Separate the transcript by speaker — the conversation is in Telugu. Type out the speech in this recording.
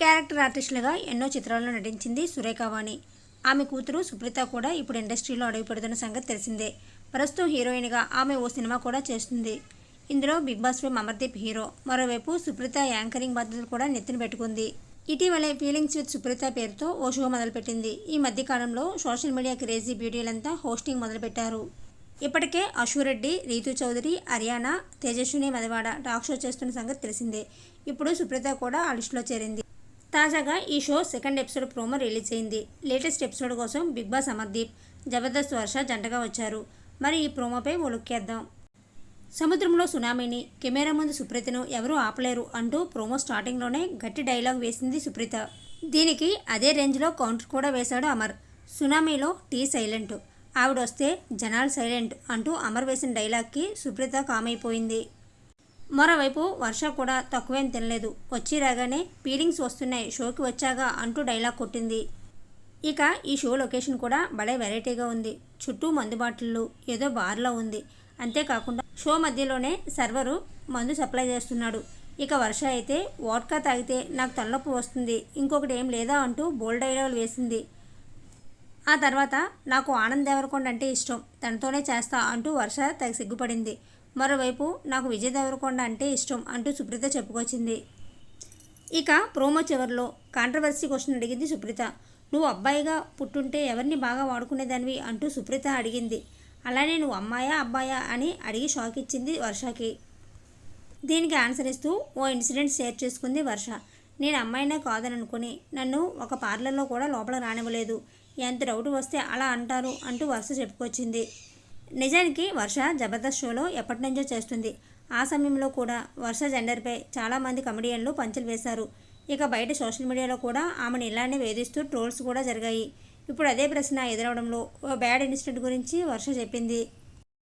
Speaker 1: క్యారెక్టర్ ఆర్టిస్టులుగా ఎన్నో చిత్రాల్లో నటించింది సురేఖావాణి ఆమె కూతురు సుప్రీత కూడా ఇప్పుడు ఇండస్ట్రీలో అడుగుపెడుతున్న సంగతి తెలిసిందే. ప్రస్తుతం హీరోయిన్గా ఆమె ఓ సినిమా కూడా చేస్తుంది. ఇందులో big boss fame Amardeep hero మరోవైపు సుప్రీత యాంకరింగ్ బాధ్యతలు కూడా నెత్తిన పెట్టుకుంది. ఇటీవలే ఫీలింగ్స్ విత్ సుప్రీత పేరుతో ఓ షో మొదలుపెట్టింది. ఈ మధ్యకాలంలో సోషల్ మీడియా క్రేజీ బ్యూటీలంతా హోస్టింగ్ మొదలుపెట్టారు. ఇప్పటికే అశురెడ్డి రీతు చౌదరి హర్యానా తేజస్విని మదవాడ టాక్ షో చేస్తున్న సంగతి తెలిసిందే. ఇప్పుడు సుప్రీత కూడా ఆ లిస్టులో చేరింది. తాజాగా ఈ show second episode promo release అయింది. లేటెస్ట్ ఎపిసోడ్ కోసం బిగ్ బాస్ అమర్దీప్ జబర్దస్త్ వర్ష జంటగా వచ్చారు. మరి ఈ ప్రోమోపై ఓ లుక్కేద్దాం సముద్రంలో సునామీని కెమెరా ముందు సుప్రీతను ఎవరూ ఆపలేరు అంటూ ప్రోమో స్టార్టింగ్లోనే గట్టి డైలాగ్ వేసింది సుప్రీత. దీనికి అదే రేంజ్లో కౌంటర్ కూడా వేశాడు అమర్. సునామీలో టీ సైలెంట్. ఆవిడ వస్తే జనాలు సైలెంట్ అంటూ అమర్ వేసిన డైలాగ్కి సుప్రీత కామైపోయింది. మరోవైపు వర్ష కూడా తక్కువేం తినలేదు. వచ్చి రాగానే ఫీలింగ్స్ వస్తున్నాయి. షోకి వచ్చాగా అంటూ డైలాగ్ కొట్టింది. ఇక ఈ షో లొకేషన్ కూడా భలే వెరైటీగా ఉంది. చుట్టూ మందు బాటిళ్ళు ఏదో బార్లో ఉంది. అంతేకాకుండా షో మధ్యలోనే సర్వరు మందు సప్లై చేస్తున్నాడు. ఇక వర్ష అయితే వాట్కా తాగితే నాకు తలనొప్పి వస్తుంది. ఇంకొకటి ఏం లేదా అంటూ బోల్డ్ డైలాగులు వేసింది. ఆ తర్వాత నాకు ఆనంద్ దేవరకొండ అంటే ఇష్టం. తనతోనే చేస్తా అంటూ వర్ష తెగ సిగ్గుపడింది. మరోవైపు నాకు విజయ్ దేవరకొండ అంటే ఇష్టం అంటూ సుప్రీత చెప్పుకొచ్చింది. ఇక ప్రోమో చివరిలో కాంట్రవర్సీ క్వశ్చన్ అడిగింది సుప్రీత. నువ్వు అబ్బాయిగా పుట్టుంటే ఎవరిని బాగా వాడుకునేదానివి అంటూ సుప్రీత అడిగింది. అలానే నువ్వు అమ్మాయా అబ్బాయా అని అడిగి షాక్ ఇచ్చింది వర్షకి. దీనికి ఆన్సర్ ఇస్తూ ఓ ఇన్సిడెంట్ షేర్ చేసుకుంది వర్ష. నేను అమ్మాయినే కాదని అనుకుని నన్ను ఒక పార్లర్లో కూడా లోపల రానివ్వలేదు. ఎంత డౌట్ వస్తే అలా అంటారు అంటూ వర్ష చెప్పుకొచ్చింది. నిజానికి వర్ష జబర్దస్త్ షోలో ఎప్పటి నుంచో చేస్తుంది. ఆ సమయంలో కూడా వర్ష జెండర్పై చాలామంది కమెడియన్లు పంచులు వేశారు. ఇక బయట సోషల్ మీడియాలో కూడా ఆమెను ఇలానే వేధిస్తూ ట్రోల్స్ కూడా జరిగాయి. ఇప్పుడు అదే ప్రశ్న ఎదురవడంలో ఓ బ్యాడ్ ఇన్సిడెంట్ గురించి వర్ష చెప్పింది.